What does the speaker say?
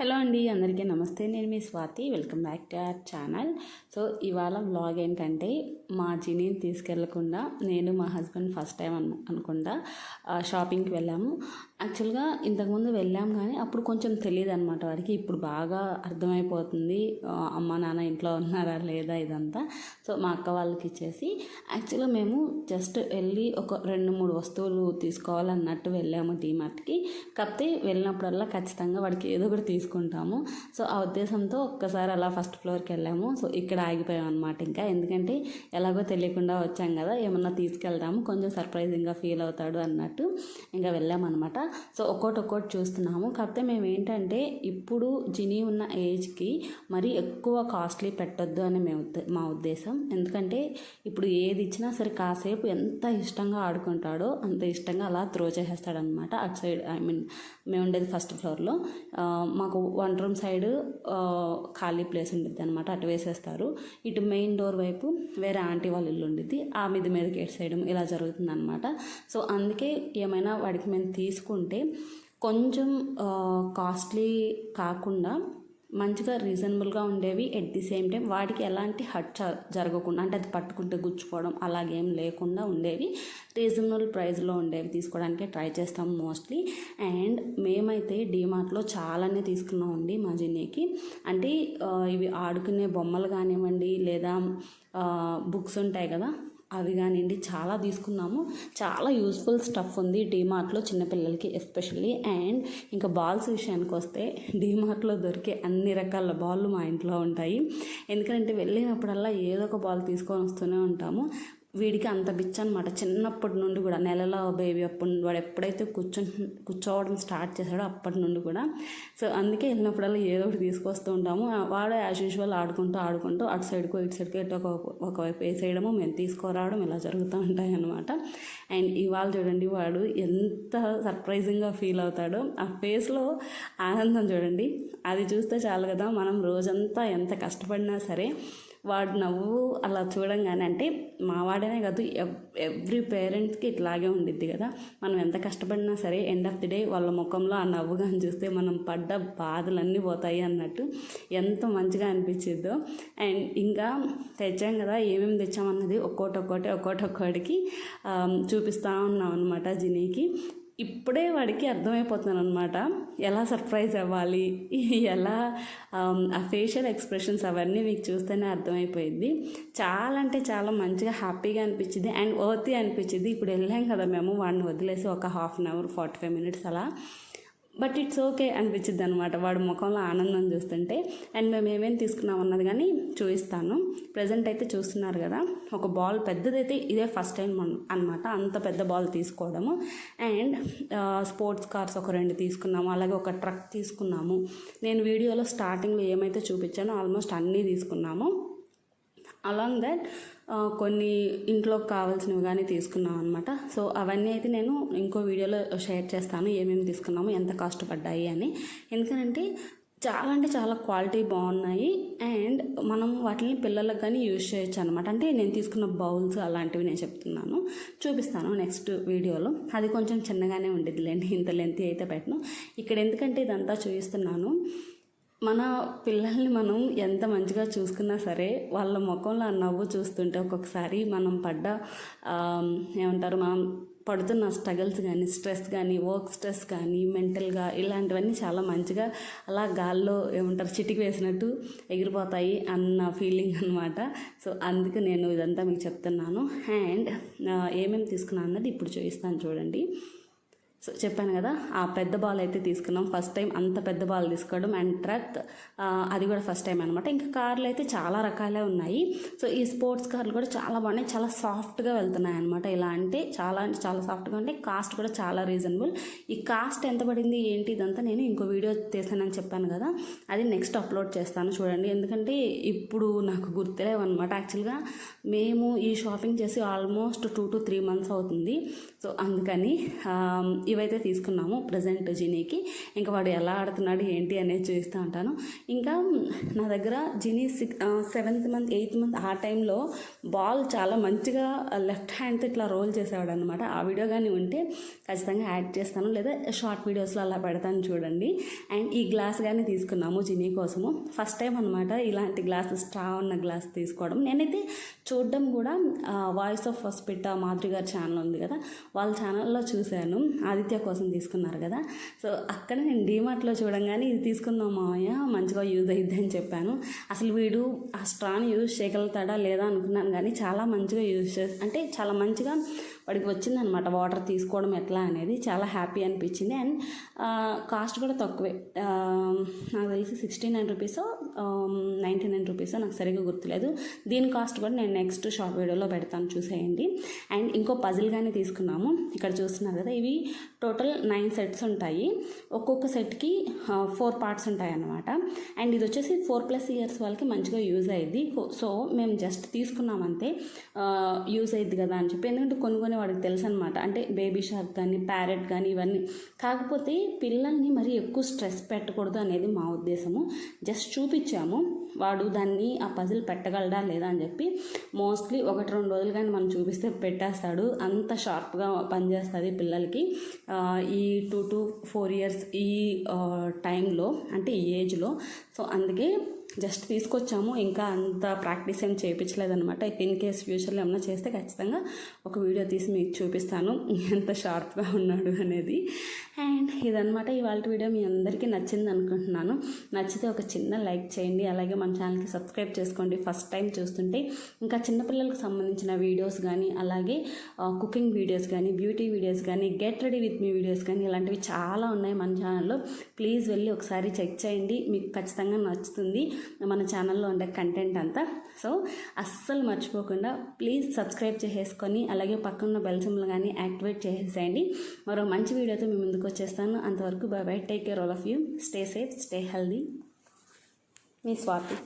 Hello అండి అందరికీ నమస్తే. నేను మీ Swathi. Welcome back to our channel. So ఇవాళ వ్లాగ్ ఏంటంటే మా జినీని తీసుకెళ్ళకుండా నేను మా హస్బెండ్ ఫస్ట్ టైం అను అనుకుండా షాపింగ్కి వెళ్ళాము. యాక్చువల్గా ఇంతకుముందు వెళ్ళాం కానీ అప్పుడు కొంచెం తెలియదు అనమాట వాడికి. ఇప్పుడు బాగా అర్థమైపోతుంది అమ్మ నాన్న ఇంట్లో ఉన్నారా లేదా ఇదంతా. సో మా అక్క వాళ్ళకి ఇచ్చేసి యాక్చువల్గా మేము జస్ట్ వెళ్ళి ఒక రెండు మూడు వస్తువులు తీసుకోవాలన్నట్టు వెళ్ళాము డీమార్ట్కి. కాకపోతే వెళ్ళినప్పుడల్లా ఖచ్చితంగా వాడికి ఏదో ఒకటి తీసుకుంటాము. సో ఆ ఉద్దేశంతో ఒక్కసారి అలా ఫస్ట్ ఫ్లోర్కి వెళ్ళాము. సో ఇక్కడ ఆగిపోయాం అనమాట ఇంకా. ఎందుకంటే ఎలాగో తెలియకుండా వచ్చాం కదా ఏమన్నా తీసుకెళ్దాము కొంచెం సర్ప్రైజింగ్గా ఫీల్ అవుతాడు అన్నట్టు ఇంకా వెళ్ళామన్నమాట. సో ఒక్కోటి ఒక్కోటి చూస్తున్నాము. కాకపోతే మేము ఏంటంటే ఇప్పుడు జిని ఉన్న ఏజ్కి మరీ ఎక్కువ కాస్ట్లీ పెట్టొద్దు అని మేము మా ఉద్దేశం. ఎందుకంటే ఇప్పుడు ఏది ఇచ్చినా సరే కాసేపు ఎంత ఇష్టంగా ఆడుకుంటాడో అంత ఇష్టంగా అలా త్రో చేసేస్తాడనమాట అటు సైడ్ ఐ మీన్ మేము ఉండేది ఫస్ట్ ఫ్లోర్లో. మాకు వన్ రూమ్ సైడ్ ఖాళీ ప్లేస్ ఉంటుంది అనమాట అటు వేసేస్తారు. ఇటు మెయిన్ డోర్ వైపు వేరే ఆంటీ వాళ్ళ ఇల్లు ఉండిద్ది. ఆ మీద మీదకి ఎటు సైడ్ ఇలా జరుగుతుంది అనమాట సో అందుకే ఏమైనా వాడికి మేము తీసుకుంటే కొంచెం కాస్ట్లీ కాకుండా మంచిగా రీజనబుల్గా ఉండేవి ఎట్ ది సేమ్ టైం వాడికి ఎలాంటి హట్ జరగకుండా అంటే అది పట్టుకుంటే గుచ్చుకోవడం అలాగేం లేకుండా ఉండేవి. రీజనబుల్ ప్రైస్లో ఉండేవి తీసుకోవడానికి ట్రై చేస్తాం మోస్ట్లీ అండ్ మేమైతే డీమార్ట్లో చాలానే తీసుకున్నామండి మా జిన్నీకి. అంటే ఇవి ఆడుకునే బొమ్మలు కానివ్వండి లేదా బుక్స్ ఉంటాయి కదా అవి కానివ్వండి చాలా తీసుకున్నాము. చాలా యూస్ఫుల్ స్టఫ్ ఉంది డీమార్ట్లో చిన్నపిల్లలకి ఎస్పెషల్లీ అండ్ ఇంకా బాల్స్ విషయానికి వస్తే డీమార్ట్లో దొరికే అన్ని రకాల బాల్ మా ఇంట్లో ఉంటాయి. ఎందుకంటే వెళ్ళినప్పుడల్లా ఏదో ఒక బాల్ తీసుకొని వస్తూనే ఉంటాము. వీడికి అంత బిచ్చ అనమాట చిన్నప్పటి నుండి కూడా నెలలో బేబీ అప్పటి నుండి వాడు ఎప్పుడైతే కూర్చొని కూర్చోవడం స్టార్ట్ చేశాడో అప్పటి నుండి కూడా. సో అందుకే వెళ్ళినప్పుడల్లా ఏదో ఒకటి తీసుకొస్తూ ఉంటాము. ఆ, వాడు యాజ్ యూజువల్ ఆడుకుంటూ ఆడుకుంటూ అటు సైడ్కు ఇటు సైడ్కు ఇటు ఒక ఒకవైపు వేసేయడము మేము తీసుకురావడం ఇలా జరుగుతూ ఉంటాయి అనమాట అండ్ ఇవాళ చూడండి వాడు ఎంత సర్ప్రైజింగ్గా ఫీల్ అవుతాడో. ఆ ఫేస్లో ఆనందం చూడండి. అది చూస్తే చాలు కదా మనం రోజంతా ఎంత కష్టపడినా సరే వాడు నవ్వు అలా చూడంగానే అంటే మావాడనే కాదు ఎవ్రీ పేరెంట్స్కి ఇట్లాగే ఉండిద్ది కదా. మనం ఎంత కష్టపడినా సరే ఎండ్ ఆఫ్ ది డే వాళ్ళ ముఖంలో ఆ నవ్వు కానీ చూస్తే మనం పడ్డ బాధలన్నీ పోతాయి అన్నట్టు ఎంత మంచిగా అనిపించిద్దో. అండ్ ఇంకా తెచ్చాం కదా ఏమేమి తెచ్చామన్నది ఒక్కోటి ఒక్కోటి ఒక్కోటి ఒక్కోటికి చూపిస్తూ ఉన్నాం అనమాట జినీకి. ఇప్పుడే వాడికి అర్థమైపోతున్నాను అనమాట ఎలా సర్ప్రైజ్ అవ్వాలి? ఎలా ఆ ఫేషియల్ ఎక్స్ప్రెషన్స్ అవన్నీ మీకు చూస్తేనే అర్థమైపోయింది చాలా అంటే చాలా మంచిగా హ్యాపీగా అనిపించింది. అండ్ వర్తీ అనిపించింది. ఇప్పుడు వెళ్ళాం కదా మేము. వాడిని వదిలేసి ఒక half an hour forty five minutes అలా. బట్ ఇట్స్ ఓకే అనిపించింది అనమాట వాడు ముఖంలో ఆనందం చూస్తుంటే అండ్ మేము ఏమేమి తీసుకున్నాం అన్నది కానీ చూపిస్తాను. ప్రజెంట్ అయితే చూస్తున్నారు కదా ఒక బాల్ పెద్దదైతే ఇదే ఫస్ట్ టైం అనమాట అంత పెద్ద బాల్ తీసుకోవడము. అండ్ స్పోర్ట్స్ కార్స్ ఒక రెండు తీసుకున్నాము అలాగే ఒక ట్రక్ తీసుకున్నాము. నేను వీడియోలో స్టార్టింగ్లో ఏమైతే చూపించానో ఆల్మోస్ట్ అన్నీ తీసుకున్నాము. అలాంగ్ దట్ కొన్ని ఇంట్లోకి కావాల్సినవి కానీ తీసుకున్నాం అనమాట సో అవన్నీ అయితే నేను ఇంకో వీడియోలో షేర్ చేస్తాను ఏమేమి తీసుకున్నాము ఎంత కష్టపడ్డాయి అని. ఎందుకంటే చాలా అంటే చాలా క్వాలిటీ బాగున్నాయి. అండ్ మనం వాటిని పిల్లలకు కానీ యూజ్ చేయొచ్చు అనమాట అంటే నేను తీసుకున్న బౌల్స్ అలాంటివి నేను చెప్తున్నాను. చూపిస్తాను నెక్స్ట్ వీడియోలో. అది కొంచెం చిన్నగానే ఉండిద్దిలేండి ఇంత లెంత్ అయితే పెట్టను. ఇక్కడ ఎందుకంటే ఇదంతా చూపిస్తున్నాను మన పిల్లల్ని మనం ఎంత మంచిగా చూసుకున్నా సరే వాళ్ళ ముఖంలో ఆ నవ్వు చూస్తుంటే ఒక్కొక్కసారి మనం పడ్డ ఏమంటారు మనం పడుతున్న స్ట్రగల్స్ కానీ స్ట్రెస్ కానీ వర్క్ స్ట్రెస్ కానీ మెంటల్గా ఇలాంటివన్నీ చాలా మంచిగా అలా గాల్లో ఏమంటారు చిటికి వేసినట్టు ఎగిరిపోతాయి అన్న ఫీలింగ్ అనమాట సో అందుకు నేను ఇదంతా మీకు చెప్తున్నాను. అండ్ ఏమేమి తీసుకున్నాను అన్నది ఇప్పుడు చూపిస్తాను చూడండి. సో చెప్పాను కదా ఆ పెద్ద బాల్ అయితే తీసుకున్నాం. ఫస్ట్ టైం అంత పెద్ద బాల్ తీసుకోవడం అండ్ ట్రక్ అది కూడా ఫస్ట్ టైం అనమాట ఇంకా కార్లు అయితే చాలా రకాలే ఉన్నాయి. సో ఈ స్పోర్ట్స్ కార్లు కూడా చాలా బాగున్నాయి. చాలా సాఫ్ట్గా వెళ్తున్నాయి అనమాట ఇలా అంటే చాలా అంటే చాలా సాఫ్ట్గా ఉంటే కాస్ట్ కూడా చాలా రీజనబుల్ ఈ కాస్ట్ ఎంత పడింది ఏంటి ఇదంతా నేను ఇంకో వీడియో తీసానని చెప్పాను కదా అది నెక్స్ట్ అప్లోడ్ చేస్తాను చూడండి. ఎందుకంటే ఇప్పుడు నాకు గుర్తులేవు అనమాట యాక్చువల్గా మేము ఈ షాపింగ్ చేసి almost two to three months అవుతుంది. సో అందుకని ఇవైతే తీసుకున్నాము ప్రజెంట్ జినీకి. ఇంకా వాడు ఎలా ఆడుతున్నాడు ఏంటి అనేది చూస్తూ ఉంటాను. ఇంకా నా దగ్గర Jini six seventh month eighth month ఆ టైంలో బాల్ చాలా మంచిగా లెఫ్ట్ హ్యాండ్తో ఇట్లా రోల్ చేసేవాడు అనమాట ఆ వీడియో కానీ ఉంటే ఖచ్చితంగా యాడ్ చేస్తాను. లేదా షార్ట్ వీడియోస్లో అలా పెడతాను చూడండి. అండ్ ఈ గ్లాస్ కానీ తీసుకున్నాము జినీ కోసము. ఫస్ట్ టైం అనమాట ఇలాంటి గ్లాస్ స్ట్రా ఉన్న గ్లాస్ తీసుకోవడం. నేనైతే చూడడం కూడా వాయిస్ ఆఫ్ హాస్పిటల్ మాధురి గారి ఛానల్ ఉంది కదా. వాళ్ళ ఛానల్లో చూశాను. అది ఆదిత్య కోసం తీసుకున్నారు కదా. సో అక్కడ నేను డీమార్ట్లో చూడంగానే ఇది తీసుకుందాం మామయ్య మంచిగా యూజ్ అయ్యిద్ది అని చెప్పాను. అసలు వీడు ఆ స్ట్రాని యూజ్ చేయగలుగుతాడా లేదా అనుకున్నాను కానీ చాలా మంచిగా యూజ్ చే అంటే చాలా మంచిగా వాడికి వచ్చిందనమాట. వాటర్ తీసుకోవడం ఎట్లా అనేది చాలా హ్యాపీ అనిపించింది. అండ్ కాస్ట్ కూడా తక్కువే. నాకు తెలిసి sixty nine rupees ninety nine rupees? నాకు సరిగ్గా గుర్తులేదు. దీని కాస్ట్ కూడా నేను నెక్స్ట్ షార్ట్ వీడియోలో పెడతాను చూసేయండి. అండ్ ఇంకో పజిల్ కానీ తీసుకున్నాము ఇక్కడ చూస్తున్నారు కదా ఇవి టోటల్ నైన్ సెట్స్ ఉంటాయి. ఒక్కొక్క సెట్కి ఫోర్ పార్ట్స్ ఉంటాయి అన్నమాట అండ్ ఇది వచ్చేసి ఫోర్ ప్లస్ ఇయర్స్ వాళ్ళకి మంచిగా యూజ్ అయ్యింది సో మేము జస్ట్ తీసుకున్నామంతే యూజ్ అయ్యింది కదా అని చెప్పి. ఎందుకంటే కొన్ని కొన్ని వాడికి తెలుసు అనమాట అంటే బేబీ షార్క్ కానీ ప్యారెట్ కానీ ఇవన్నీ. కాకపోతే పిల్లల్ని మరి ఎక్కువ స్ట్రెస్ పెట్టకూడదు అనేది మా ఉద్దేశము. జస్ట్ చూపించాము వాడు దాన్ని ఆ పజిల్ పెట్టగలడా లేదా అని చెప్పి మోస్ట్లీ ఒకటి రెండు రోజులు కానీ మనం చూపిస్తే పెట్టేస్తాడు. అంత షార్ప్గా పనిచేస్తుంది పిల్లలకి. ఈ టూ టు ఫోర్ ఇయర్స్ ఈ టైంలో అంటే ఈ ఏజ్లో సో అందుకే జస్ట్ తీసుకొచ్చాము. ఇంకా అంత ప్రాక్టీస్ ఏం చేయించలేదన్నమాట. ఇన్ కేస్ ఫ్యూచర్లో ఏమైనా చేస్తే ఖచ్చితంగా ఒక వీడియో తీసి మీకు చూపిస్తాను. ఎంత షార్ప్గా ఉన్నాడు అనేది. అండ్ ఇదనమాట ఇవాళ వీడియో మీ అందరికీ నచ్చింది అనుకుంటున్నాను. నచ్చితే ఒక చిన్న లైక్ చేయండి. అలాగే మన ఛానల్కి సబ్స్క్రైబ్ చేసుకోండి. ఫస్ట్ టైం చూస్తుంటే ఇంకా చిన్నపిల్లలకు సంబంధించిన వీడియోస్ కానీ అలాగే కుకింగ్ వీడియోస్ కానీ బ్యూటీ వీడియోస్ కానీ get ready with me videos కానీ ఇలాంటివి చాలా ఉన్నాయి మన ఛానల్లో ప్లీజ్ వెళ్ళి ఒకసారి చెక్ చేయండి. మీకు ఖచ్చితంగా నచ్చుతుంది. మన ఛానల్లో ఉండే కంటెంట్ అంతా. సో అస్సలు మర్చిపోకుండా ప్లీజ్ సబ్స్క్రైబ్ చేసేసుకొని అలాగే పక్కన బెల్ సింబల్ కానీ యాక్టివేట్ చేసేసేయండి. మరో మంచి వీడియోతో మీ ముందుకు వచ్చేస్తాను. అంతవరకు bye bye take care all of you stay safe stay healthy me Swathi.